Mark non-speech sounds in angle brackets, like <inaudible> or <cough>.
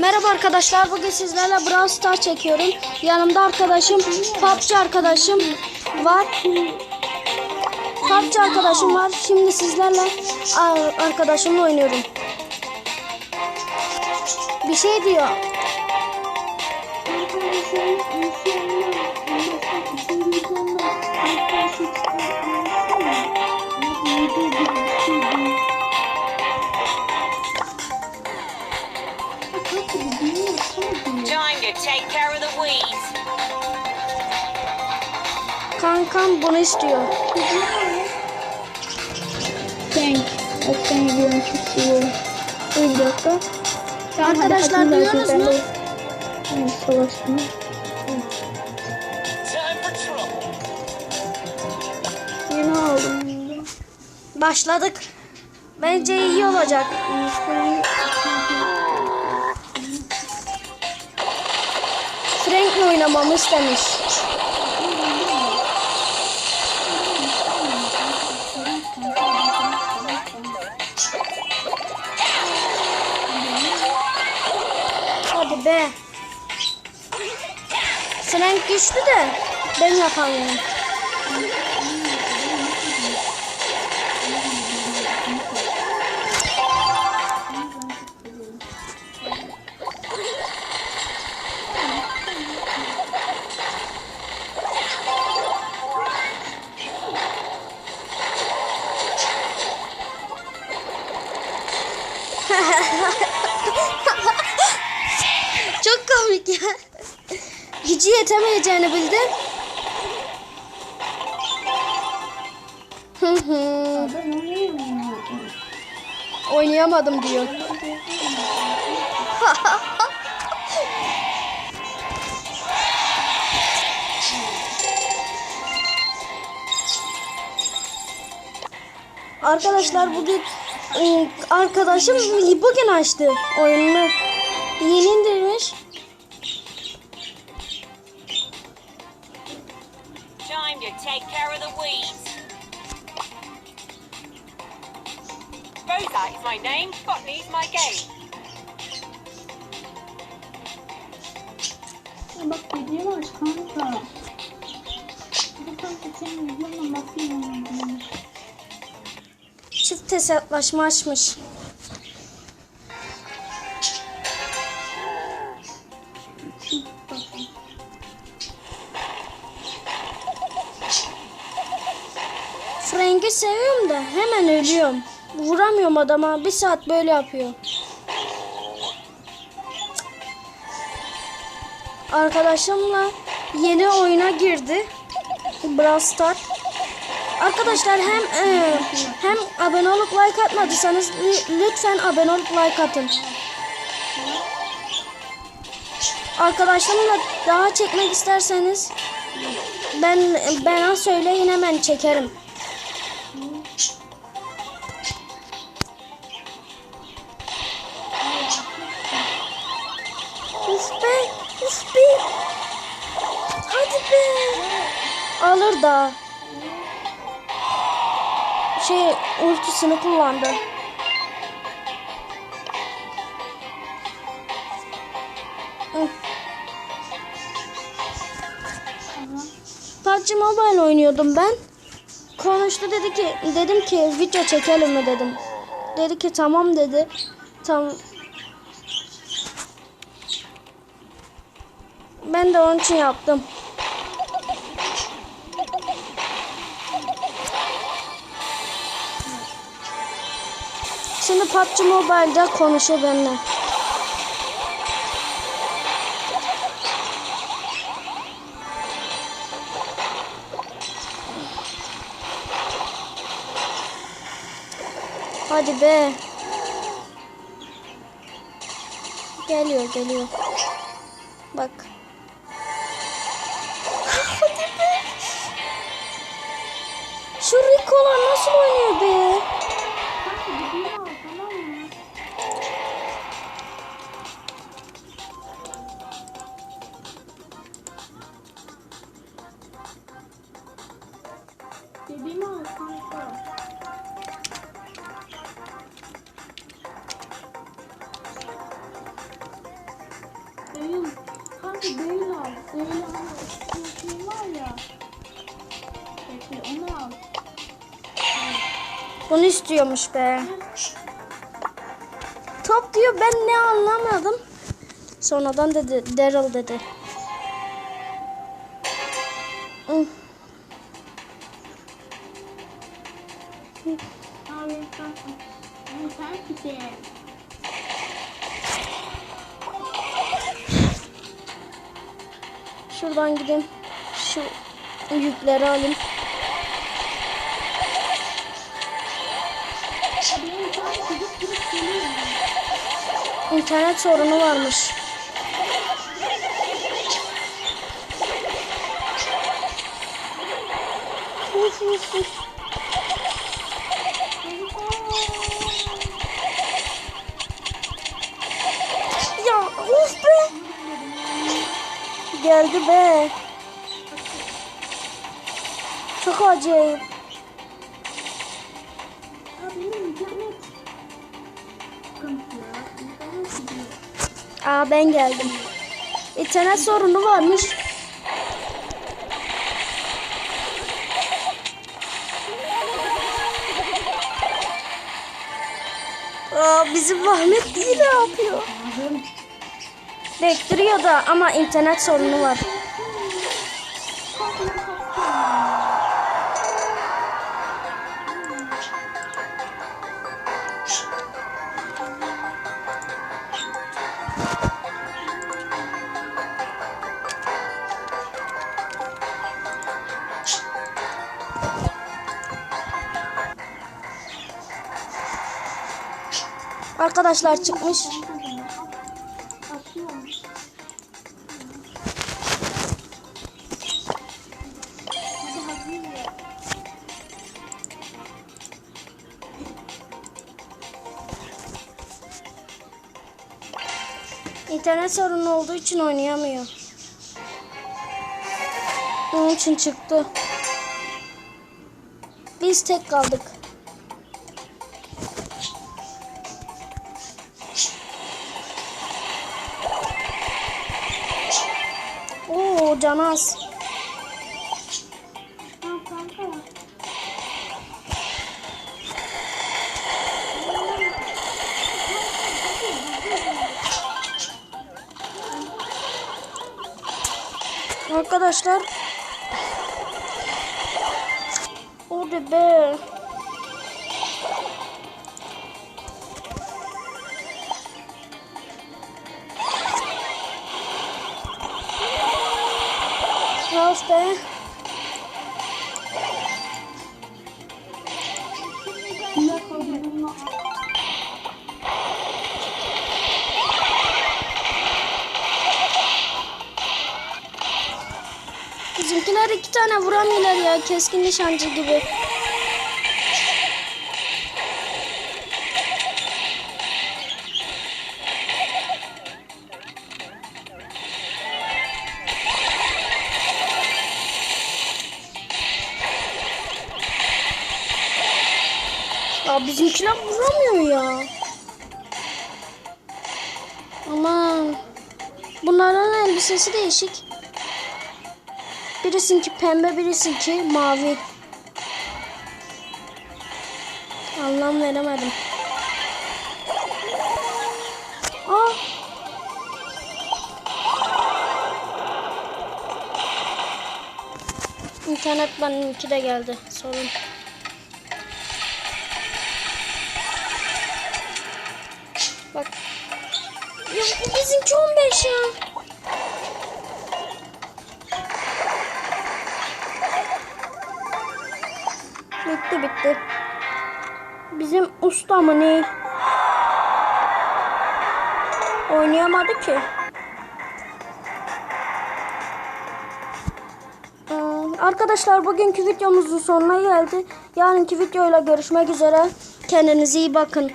Merhaba arkadaşlar. Bugün sizlerle Brawl Stars çekiyorum. Yanımda arkadaşım, PUBG arkadaşım var. PUBG arkadaşım var. Şimdi sizlerle arkadaşımla oynuyorum. Bir şey diyor. To take care of the weeds. Kankam bunu istiyor. Tank. O seni biliyorum çok seviyorum. Bir dakika. Arkadaşlar ben mu? Evet, savaştım. Yeni aldım. Başladık. Bence iyi olacak. Frank'le oynamamı istemiş. Hadi be. Frank güçlü de ben yapamıyorum. Gücü yetemeyeceğini bildim. Hı hı. Oynayamadım diyor. <laughs> Arkadaşlar bugün ıı, arkadaşım bugün açtı oyununu. Yeni indirmiş. Weeds. Rosa is my name, Botany is my game. Ya bak video aç kanka. Bu kanka senin videonla nasıl inanılmaz? Çift hesaplaşma açmış. Seviyorum da hemen ölüyorum. Vuramıyorum adama. Bir saat böyle yapıyor. Arkadaşımla yeni oyuna girdi. Brawl Stars. Arkadaşlar hem e, hem abone olup like atmadıysanız lü- lütfen abone olup like atın. Arkadaşlarımla daha çekmek isterseniz ben bana söyleyin hemen çekerim. Uf be. Hadi be. Alır da şey ultisini kullandı. PUBG Mobile oynuyordum ben. Konuştu dedi ki dedim ki video çekelim mi dedim. Dedi ki tamam dedi. Tamam. Ben de onun için yaptım. Şimdi PUBG Mobile'da konuşuyor benimle. Hadi be. Geliyor geliyor. Bak. Rico'lar nasıl oynuyor be? Dediğimi Bunu istiyormuş be. Top diyor ben ne anlamadım. Sonradan dedi Daryl dedi. Şuradan gideyim. Şu yükleri alayım. İnternet sorunu varmış. Uf, uf, uf. Ya uf be. Geldi be. Çok acayip. Abi internet. Aa ben geldim. İnternet sorunu varmış. Aa, bizim Ahmet iyi ne yapıyor? Bektiriyor da ama internet sorunu var. Arkadaşlar çıkmış. İnternet sorunu olduğu için oynayamıyor. Onun için çıktı. Biz tek kaldık. Kanka. Arkadaşlar. Hadi be. Be. Bizimkiler iki tane vuramıyorlar ya keskin nişancı gibi. Ya bizimkiler vuramıyor ya. Aman. Bunların elbisesi değişik. Birisinki pembe, birisinki mavi. Anlam veremedim. Aa. İnternet benimki de geldi. Sorun. Bak. Ya bizimki 15 ya. Bitti bitti. Bizim usta mı ne? Oynayamadı ki. Ee, Arkadaşlar bugünkü videomuzun sonuna geldi. Yarınki videoyla görüşmek üzere. Kendinize iyi bakın.